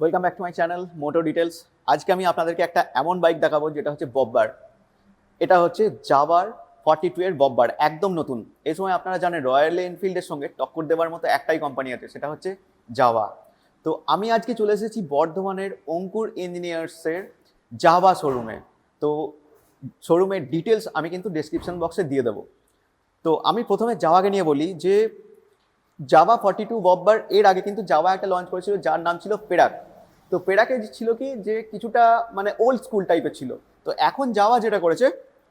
Welcome back to my channel moto details আজকে আমি আপনাদেরকে একটা এমন বাইক দেখাবো, যেটা হচ্ছে বব্বার এটা হচ্ছে জাবার ফর্টি টু এর বব্বার একদম নতুন। এই সময় আপনারা জানেন রয়্যাল এনফিল্ডের সঙ্গে টক্কর দেওয়ার মতো একটাই কোম্পানি আছে, সেটা হচ্ছে জাভা তো আমি আজকে চলে এসেছি বর্ধমানের অঙ্কুর ইঞ্জিনিয়ার্সের জাভা শোরুমে তো শোরুমের ডিটেলস আমি কিন্তু ডেসক্রিপশন বক্সে দিয়ে দেবো। তো আমি প্রথমে জাভাকে নিয়ে বলি যে জাভা ফর্টি টু বব্বার এর আগে কিন্তু জাভা একটা লঞ্চ করেছিল, যার নাম ছিল পেরাক তো পেরাকে ছিল কি, যে কিছুটা মানে ওল্ড স্কুল টাইপের ছিল। তো এখন জাভা যেটা করেছে,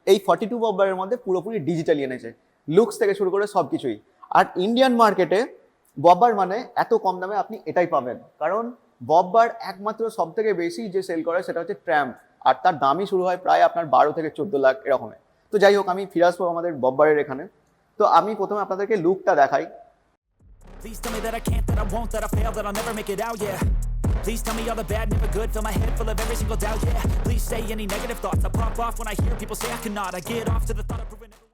এই ফর্টি টু বব্বারের মধ্যে পুরোপুরি ডিজিটালি এনেছে। লুকস থেকে শুরু করে সব কিছুই আর ইন্ডিয়ান মার্কেটে বব্বার মানে এত কম দামে আপনি এটাই পাবেন। কারণ বব্বার একমাত্র সব থেকে বেশি যে সেল করে সেটা হচ্ছে ট্র্যাম্প আর তার দামই শুরু হয় প্রায় আপনার বারো থেকে চোদ্দ লাখ এরকমের তো যাই হোক, আমি ফিরে আসব আমাদের বব্বারের এখানে। তো আমি প্রথমে আপনাদেরকে লুকটা দেখাই। Please tell me that I can't, that I won't, that I fail, that I'll never make it out, yeah. Please tell me all the bad, never good, fill my head full of every single doubt, yeah. Please say any negative thoughts, I pop off when I hear people say I cannot. I get off to the thought of proving everyone.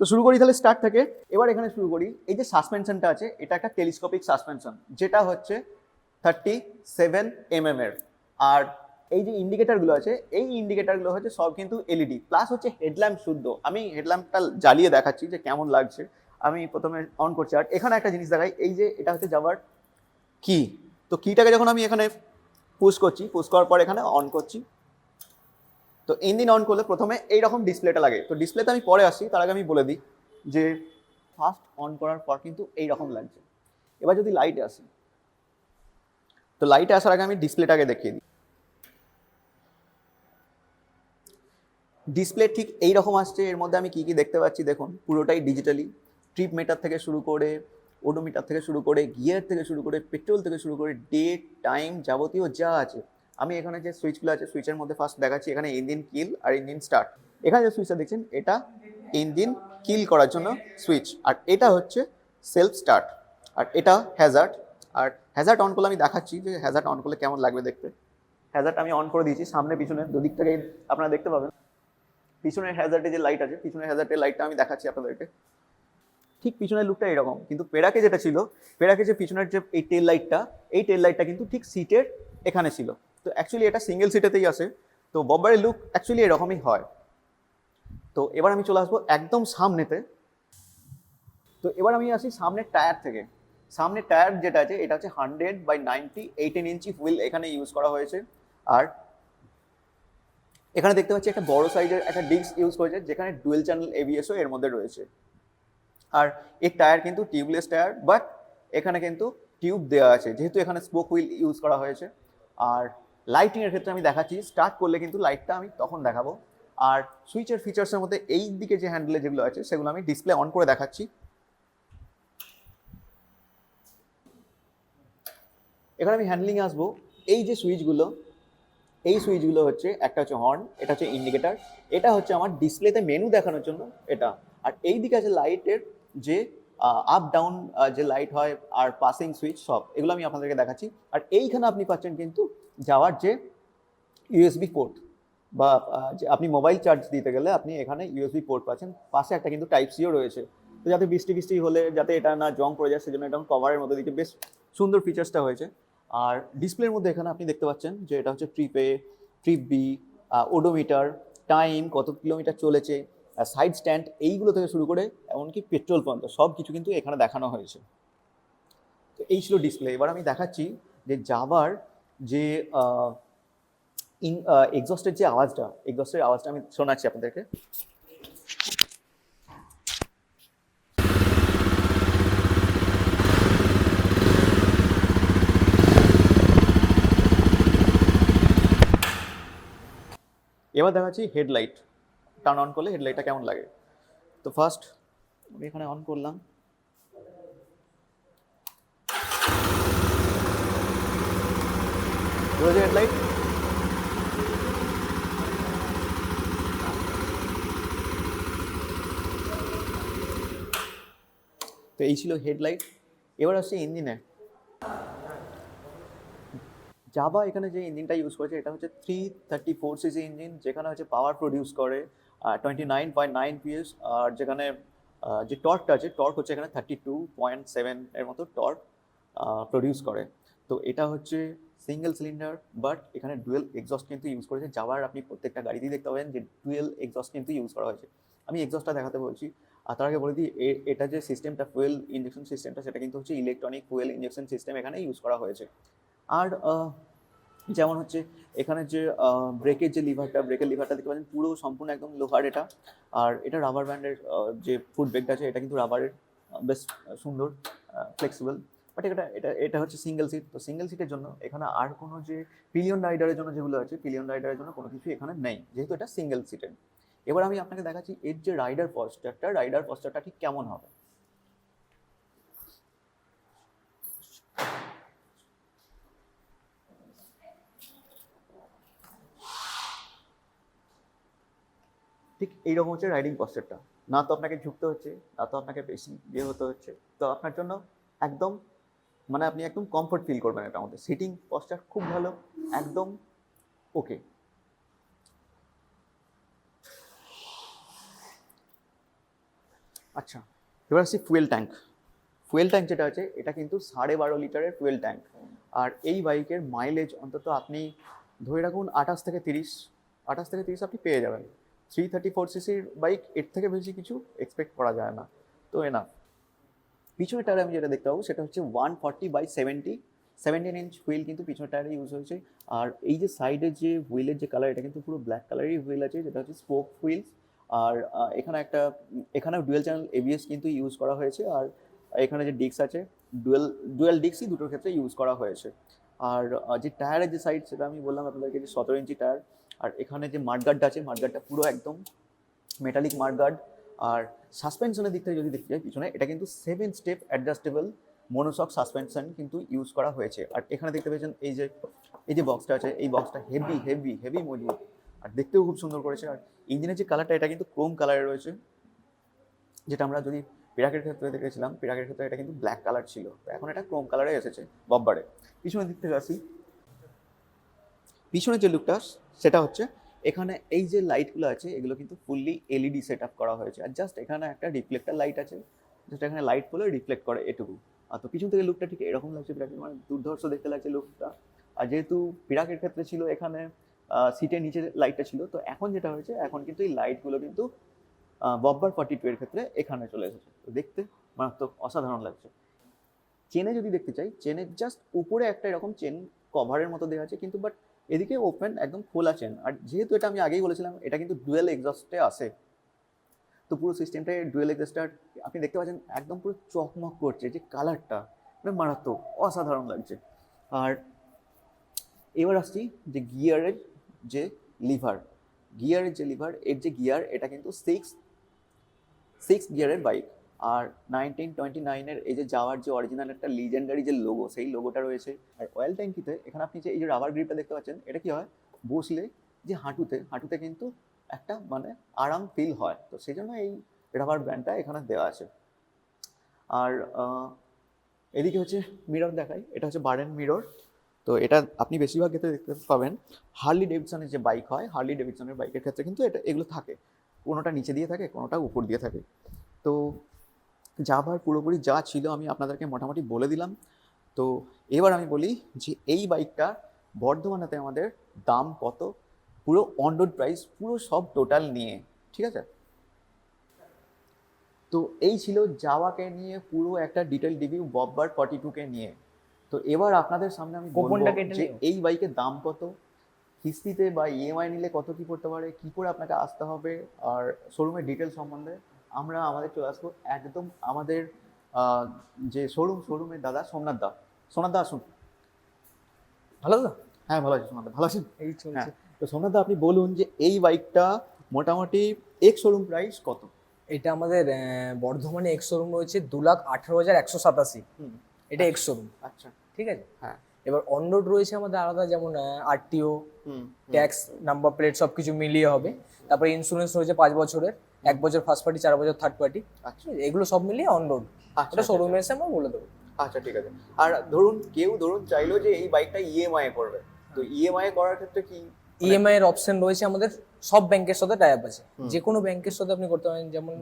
তো শুরু করি তাহলে start থেকে এবার এখানে শুরু করি এই যে সাসপেনশনটা আছে এটা একটা টেলিস্কোপিক সাসপেনশন যেটা হচ্ছে থার্টি সেভেন এম এর আর এই যে ইন্ডিকেটারগুলো আছে এই ইন্ডিকেটারগুলো হচ্ছে সব কিন্তু এলইডি প্লাস হচ্ছে হেডল্যাম্প শুদ্ধ আমি হেডল্যাম্পটা জ্বালিয়ে দেখাচ্ছি যে কেমন লাগছে আমি প্রথমে অন করছি। আর এখানে একটা জিনিস দেখাই, এই যে এটা হচ্ছে যাবার কি তো কিটাকে যখন আমি এখানে পুশ করছি পুশ করার পর এখানে অন করছি। তো ইঞ্জিন অন করলে প্রথমে এইরকম ডিসপ্লেটা লাগে। তো ডিসপ্লেতে আমি পরে আসি তার আগে আমি বলে দিই যে ফার্স্ট অন করার পর কিন্তু এইরকম লাগছে। এবার যদি লাইটে আসি, তো লাইটে আসার আগে আমি ডিসপ্লেটাকে দেখিয়ে দিই। ডিসপ্লে ঠিক এই রকম আসছে, এর মধ্যে আমি কি কি দেখতে পাচ্ছি দেখুন, পুরোটাই ডিজিটালি ট্রিপ মিটার থেকে শুরু করে ওডোমিটার থেকে শুরু করে গিয়ার থেকে শুরু করে পেট্রোল থেকে শুরু করে ডেট টাইম যাবতীয় যা আছে। আমি এখানে যে সুইচগুলো আছে সুইচের মধ্যে ফার্স্ট দেখাচ্ছি, এখানে ইঞ্জিন কিল আর ইঞ্জিন স্টার্ট এখানে যে সুইচটা দেখছেন, এটা ইঞ্জিন কিল করার জন্য সুইচ আর এটা হচ্ছে সেলফ স্টার্ট আর এটা হ্যাজার্ড আর হ্যাজার্ড অন করলে আমি দেখাচ্ছি যে হ্যাজার্ড অন করলে কেমন লাগবে দেখতে। হ্যাজার্ড আমি অন করে দিয়েছি, সামনে, পিছনে দুদিক থেকে আপনারা দেখতে পাবেন। পিছনের হ্যাজার্ডে যে লাইট আছে, পিছনের হ্যাজার্টের লাইটটা আমি দেখাচ্ছি আপনাদেরকে। ঠিক পিছনের লুকটা এরকম। কিন্তু পেরাকে যেটা ছিল পেরাকে যে পিছনের যে এই টেল লাইটটা এই টেল লাইটটা কিন্তু ঠিক সিটের এখানে ছিল। তো অ্যাকচুয়ালি এটা সিঙ্গেল সিটেতেই আসে তো বব্বারের লুক অ্যাকচুয়ালি এরকমই হয়। তো এবার আমি চলে আসব একদম সামনেতে। তো এবার আমি আসি সামনের টায়ার থেকে। সামনের টায়ার যেটা আছে, এটা হচ্ছে hundred by ninety eighteen inch wheel এখানে ইউজ করা হয়েছে। আর এখানে দেখতে পাচ্ছি একটা বড় সাইজের একটা ডিস্ক ইউজ করেছে, যেখানে ডুয়েল চ্যানেল এবিএসও এর মধ্যে রয়েছে। আর এর টায়ার কিন্তু টিউবলেস টায়ার বাট এখানে কিন্তু টিউব দেওয়া আছে, যেহেতু এখানে স্পোক হুইল ইউজ করা হয়েছে। আর লাইটিংয়ের ক্ষেত্রে আমি দেখাচ্ছি স্টার্ট করলে কিন্তু লাইটটা আমি তখন দেখাবো। আর সুইচের ফিচার্সের মধ্যে এই দিকে যে হ্যান্ডেলে যেগুলো আছে, সেগুলো আমি ডিসপ্লে অন করে দেখাচ্ছি। এখানে আমি হ্যান্ডলিং আসব। এই যে সুইচগুলো এই সুইচগুলো হচ্ছে একটা হচ্ছে হর্ন এটা হচ্ছে ইন্ডিকেটার এটা হচ্ছে আমার ডিসপ্লেতে মেনু দেখানোর জন্য, এটা। আর এই দিকে আছে লাইটের যে আপ ডাউন যে লাইট হয় আর পাসিং সুইচ সব, এগুলো আমি আপনাদেরকে দেখাচ্ছি। আর এইখানে আপনি পাচ্ছেন কিন্তু যাওয়ার যে ইউএসবি পোর্ট বা যে আপনি মোবাইল চার্জ দিতে গেলে আপনি এখানে ইউএসবি পোর্ট পাচ্ছেন। পাশে একটা কিন্তু টাইপ সিও রয়েছে। তো যাতে বৃষ্টি বৃষ্টি হলে যাতে এটা না জং পড়ে যায়, সেজন্য এটা কভারের মধ্যে দিকে বেশ সুন্দর ফিচার্সটা হয়েছে। আর ডিসপ্লের মধ্যে এখানে আপনি দেখতে পাচ্ছেন যে এটা হচ্ছে ট্রিপে ট্রিপ বি ওডোমিটার টাইম কত কিলোমিটার চলেছে সাইড স্ট্যান্ড এইগুলো থেকে শুরু করে, এমনকি পেট্রোল পাম্প সব কিছু কিন্তু এখানে দেখানো হয়েছে। তো এই ছিল ডিসপ্লে এবার আমি দেখাচ্ছি যে যাবার যে ইন এক্সস্টের যে আওয়াজটা এক্সস্টের আওয়াজটা আমি শোনাচ্ছি আপনাদেরকে। এবার দেখাচ্ছি হেডলাইট টার্ন অন করলে হেডলাইটটা কেমন লাগে? তো ফার্স্ট আমি এখানে অন করলাম। হেডলাইট তো এই ছিল হেডলাইট এবার আসছে ইঞ্জিনে জাভা এখানে যে ইঞ্জিনটা ইউজ করেছে, এটা হচ্ছে three thirty four CC engine যেখানে হচ্ছে পাওয়ার প্রডিউস করে। Twenty nine point nine PS আর যেখানে যে টর্কটা আছে টর্ক হচ্ছে এখানে থার্টি টু পয়েন্ট সেভেন এর মতো টর্ক প্রডিউস করে। তো এটা হচ্ছে সিঙ্গেল সিলিন্ডার বাট এখানে ডুয়েল এক্সস্ট কিন্তু ইউজ করেছে। যাওয়ার আপনি প্রত্যেকটা গাড়িতেই দেখতে পাবেন যে ডুয়েল এক্সস্ট কিন্তু ইউজ করা হয়েছে। আমি এক্সস্টটা দেখাতে বলছি, আর তার আগে বলে দিই এটা যে সিস্টেমটা ফুয়েল ইঞ্জেকশন সিস্টেমটা সেটা কিন্তু হচ্ছে ইলেকট্রনিক ফুয়েল ইঞ্জেকশন সিস্টেম এখানে ইউজ করা হয়েছে। আর যেমন হচ্ছে এখানে যে ব্রেকের যে লিভারটা ব্রেকের লিভারটা দেখতে পাচ্ছেন, পুরো সম্পূর্ণ একদম লোহার এটা। আর এটা রাবার ব্যান্ডের যে ফুড ব্রেকটা আছে, এটা কিন্তু রাবারের বেশ সুন্দর ফ্লেক্সিবল বাট এটা এটা এটা হচ্ছে সিঙ্গেল সিট তো সিঙ্গেল সিটের জন্য এখানে আর কোনো যে পিলিয়ন রাইডারের জন্য যেগুলো আছে পিলিয়ন রাইডারের জন্য কোনো কিছু এখানে নেই, যেহেতু এটা সিঙ্গেল সিটের এবার আমি আপনাকে দেখাচ্ছি এর যে রাইডার পস্টারটা রাইডার পস্টারটা ঠিক কেমন হবে। ঠিক এইরকম হচ্ছে রাইডিং পস্টারটা না তো আপনাকে ঝুঁকতে হচ্ছে, না তো আপনাকে বেশি ইয়ে হতে হচ্ছে। তো আপনার জন্য একদম মানে আপনি একদম কমফর্ট ফিল করবেন এটার মধ্যে সিটিং পস্টার খুব ভালো, একদম ওকে আচ্ছা এবার আসছি ফুয়েল ট্যাঙ্ক ফুয়েল ট্যাঙ্ক যেটা আছে, এটা কিন্তু সাড়ে বারো লিটারের ফুয়েল ট্যাঙ্ক আর এই বাইকের মাইলেজ অন্তত আপনি, ধরে রাখুন আঠাশ থেকে তিরিশ, আঠাশ থেকে তিরিশ আপনি পেয়ে যাবেন। থ্রি থার্টি ফোর সিসির বাইক এর থেকে বেশি কিছু এক্সপেক্ট করা যায় না। তো এনা পিছনের টায়ারে আমি যেটা দেখতে পাবো, সেটা হচ্ছে one forty by seventy seventeen inch wheel কিন্তু পিছনের টায়ারে ইউজ হয়েছে। আর এই যে সাইডের যে হুইলের যে কালার এটা কিন্তু পুরো ব্ল্যাক কালারই হুইল আছে, যেটা হচ্ছে স্পোক হুইলস আর এখানে একটা এখানে ডুয়েল চ্যানেল এবিএস কিন্তু ইউজ করা হয়েছে। আর এখানে যে ডিস্ক আছে ডুয়েল ডুয়েল ডিস্কই দুটোর ক্ষেত্রে ইউজ করা হয়েছে। আর যে টায়ারের যে সাইড সেটা আমি বললাম আপনাদেরকে যে সতেরো ইঞ্চি টায়ার আর এখানে যে মাঠগার্ডটা আছে মাঠগার্ডটা পুরো একদম মেটালিক মাঠগার্ড আর সাসপেনশনের দিক থেকে যদি দেখতে যাই, পিছনে এটা কিন্তু seven step adjustable monoshock suspension কিন্তু ইউজ করা হয়েছে। আর এখানে দেখতে পেয়েছেন এই যে এই যে বক্সটা আছে, এই বক্সটা হেভি হেভি হেভি মজবুত আর দেখতেও খুব সুন্দর করেছে। আর ইঞ্জিনের যে কালারটা এটা কিন্তু ক্রোম কালারে রয়েছে। যেটা আমরা যদি পিরাকের ক্ষেত্রে দেখেছিলাম পিরাকের ক্ষেত্রে এটা কিন্তু ব্ল্যাক কালার ছিল। তো এখন এটা ক্রোম কালারে এসেছে বব্বারে। পিছনের দিক থেকে আসি। পিছনের যে লুকটা সেটা হচ্ছে এখানে এই যে লাইটগুলো আছে, এগুলো কিন্তু ফুললি এলইডি সেট আপ করা হয়েছে। আর জাস্ট এখানে একটা রিফ্লেক্টার লাইট আছে জাস্ট এখানে লাইট পড়লে রিফ্লেক্ট করে এটুকু। আর তো পিছন থেকে লুকটা ঠিক এরকম লাগছে পিরাকের মানে দুর্ধর্ষ দেখতে লাগছে লুকটা আর যেহেতু পিরাকের ক্ষেত্রে ছিল এখানে সিটের নিচে লাইটটা ছিল, তো এখন যেটা হয়েছে, এখন কিন্তু এই লাইটগুলো কিন্তু বব্বার ফর্টি টু এর ক্ষেত্রে এখানে চলে এসেছে। তো দেখতে মারাত্মক অসাধারণ লাগছে। চেনে যদি দেখতে চাই চেনের জাস্ট উপরে একটা এরকম চেন কভারের মতো দেওয়া আছে, কিন্তু বাট এদিকে ওপেন একদম খোলা চেন আর যেহেতু এটা আমি আগেই বলেছিলাম, এটা কিন্তু ডুয়েল এক্সস্টে আসে। তো পুরো সিস্টেমটাই ডুয়েল এক্সস্টার আপনি দেখতে পাচ্ছেন একদম পুরো চকমক করছে যে কালারটা মানে মারাত্মক, অসাধারণ লাগছে। আর এবার আসছি যে গিয়ারের যে লিভার গিয়ারের যে লিভার এর যে গিয়ার এটা কিন্তু সিক্স সিক্স গিয়ারের বাইক আর নাইনটিন টোয়েন্টি নাইনের এই যে যাওয়ার যে অরিজিনাল একটা লিজেন্ডারি যে লোগো সেই লোগোটা রয়েছে। আর অয়েল ট্যাঙ্কিতে এখানে আপনি যে এই যে রাবার গ্রিপটা দেখতে পাচ্ছেন, এটা কি হয়? বসলে যে হাঁটুতে হাঁটুতে কিন্তু একটা মানে আরাম ফিল হয়। তো সেই জন্য এই রাবার ব্যান্ডটা এখানে দেওয়া আছে। আর এদিকে হচ্ছে মিরর দেখাই। এটা হচ্ছে বারেন মিরর তো এটা আপনি বেশিরভাগ ক্ষেত্রে দেখতে পাবেন। হার্লি ডেভিডসনের যে বাইক হয় হার্লি ডেভিডসনের বাইকের ক্ষেত্রে কিন্তু এটা, এগুলো থাকে। কোনোটা নিচে দিয়ে থাকে, কোনোটা উপর দিয়ে থাকে। তো যাবার পুরোপুরি যা ছিল আমি আপনাদেরকে মোটামুটি বলে দিলাম। তো এবার আমি বলি যে এই বাইকটা বর্ধমানেতে আমাদের দাম কত? পুরো অন রোড প্রাইস পুরো সব টোটাল নিয়ে ঠিক আছে? তো এই ছিল জাওয়াকে নিয়ে পুরো একটা ডিটেল রিভিউ বব্বার ফর্টি টুকে নিয়ে। তো এবার আপনাদের সামনে আমি যে এই বাইকের দাম কত? কিস্তিতে বা ইএমআই নিলে কত কি পড়তে পারে? কি করে আপনাকে আসতে হবে? আর শোরুমের ডিটেল সম্বন্ধে আমরা আমাদের চলে আসব একদম আমাদের যে শোরুম শোরুমের দাদা সোমনাথ দা। সোমনাথ দা আসুন। ভালো দাদা হ্যাঁ ভালো আছি সোমনাথ ভালো আছেন? এই চলছে। হ্যাঁ তো সোমনাথ দা আপনি বলুন যে এই বাইকটা মোটামুটি এক্স শোরুম প্রাইস কত? এটা আমাদের বর্ধমানে এক্স শোরুম রয়েছে দু লাখ আঠারো হাজার একশো সাতাশি। এটা এক্স শোরুম আচ্ছা। ঠিক আছে? হ্যাঁ। এবার অন রোড রয়েছে আমাদের আলাদা যেমন আরটিও ট্যাক্স নাম্বার প্লেট সব কিছু মিলিয়ে হবে। তারপরে ইন্স্যুরেন্স রয়েছে পাঁচ বছরের। এক বছর ফার্স্ট পার্টি চার বছর থার্ড পার্টি আচ্ছা। এগুলো সব মিলিয়ে অন রোড আচ্ছা এটা শোরুমে এসে আমরা বলে দেবো। আচ্ছা ঠিক আছে। আর ধরুন কেউ ধরুন চাইলো যে এই বাইকটা ইএমআই করবে। তো ইএমআই করার ক্ষেত্রে কি ইএমআই এর অপশন রয়েছে আমাদের সব ব্যাংকের সাথে টাই আপ আছে। যে কোনো ব্যাংকের সাথে আপনি করতে পারেন যেমন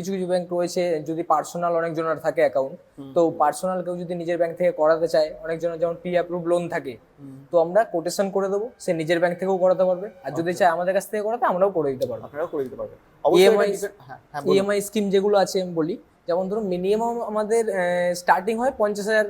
কিছু কিছু ব্যাংক রয়েছে যদি পার্সোনাল অনেকজনের থাকে অ্যাকাউন্ট তো পার্সোনাল কেউ যদি নিজের ব্যাংক থেকে করাতে চায় অনেকজনের যেমন প্রি অ্যাপ্রুভ লোন থাকে তো আমরা কোটেশন করে দেবো সে নিজের ব্যাংক থেকেও করাতে পারবে আর যদি চায় আমাদের কাছ থেকে করাতে আমরাও করে দিতে পারব। আপনারাও করে দিতে বলুন। ইএমআই স্কিম যেগুলো আছে আমি বলি যেমন ধরুন মিনিমাম আমাদের স্টার্টিং হয় পঞ্চাশ হাজার।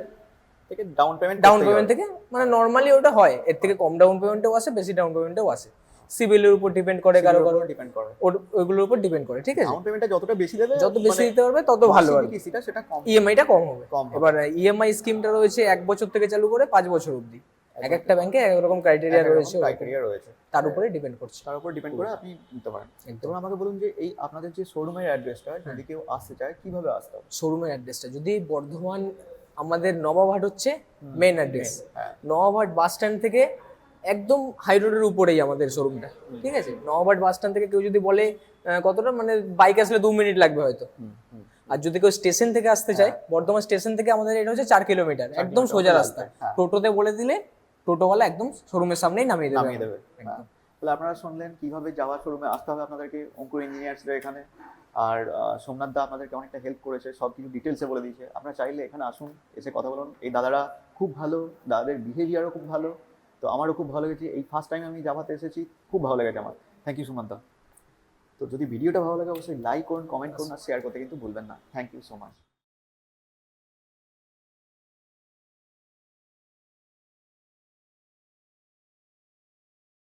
থেকে ডাউন পেমেন্ট ডাউন পেমেন্ট থেকে মানে নর্মালি ওটা হয় এর থেকে কম ডাউন পেমেন্টও আসে বেশি ডাউন পেমেন্টও আসে। সিভিলের উপর ডিপেন্ড করে কারও কারও ডিপেন্ড করে। ওর- ওইগুলোর উপর ডিপেন্ড করে ঠিক আছে? ডাউন পেমেন্টটা যতটা বেশি দেবে যত বেশি দিতে পারবে তত ভালো আর সেটা সেটা কম ইএমআইটা কম হবে। এবার ইএমআই স্কিমটা রয়েছে এক বছর থেকে চালু করে পাঁচ বছর অবধি। এক একটা ব্যাংকে এক রকম ক্রাইটেরিয়া রয়েছে ক্রাইটেরিয়া রয়েছে। তার উপরে ডিপেন্ড করছে। তার উপর ডিপেন্ড করে আপনি নিতে পারেন। একদম। আমাকে বলুন যে এই আপনাদের যে শোরুমের অ্যাড্রেসটা যদি কেউ আসতে চায় কীভাবে আসতে হবে? শোরুমের অ্যাড্রেসটা যদি বর্ধমান আমাদের নবাবহাট হচ্ছে main address Nababhat bus stand থেকে একদম হাই রোডের উপরেই আমাদের শোরুমটা ঠিক আছে? নবাবহাট বাস স্ট্যান্ড থেকে কেউ যদি বলে কতটা? মানে বাইক আসলে দু মিনিট লাগবে হয়তো। আর যদি কেউ স্টেশন থেকে আসতে চায় বর্ধমান স্টেশন থেকে আমাদের এটা হচ্ছে চার কিলোমিটার একদম সোজা রাস্তা। হ্যাঁ। টোটোতে বলে দিলে টোটোওয়ালা একদম শোরুমের সামনেই নামিয়ে দেবে নামিয়ে দেবে। হ্যাঁ। তাহলে আপনারা শুনলেন কীভাবে যাওয়া শোরুমে আসতে হবে আপনাদেরকে অঙ্কুর ইঞ্জিনিয়ার্সরা এখানে। আর সোমনাথ দা আপনাদেরকে অনেকটা হেল্প করেছে সব কিছু ডিটেলসে বলে দিয়েছে। আপনারা চাইলে এখানে আসুন এসে কথা বলুন। এই দাদারা খুব ভালো দাদাদের বিহেভিয়ারও খুব ভালো। তো আমারও খুব ভালো লেগেছে। এই ফার্স্ট টাইম আমি জাভাতে এসেছি খুব ভালো লেগেছে আমার। Thank you Sumanta. তো যদি ভিডিওটা ভালো লাগে অবশ্যই লাইক করুন কমেন্ট করুন আর শেয়ার করতে কিন্তু ভুলবেন না। Thank you so much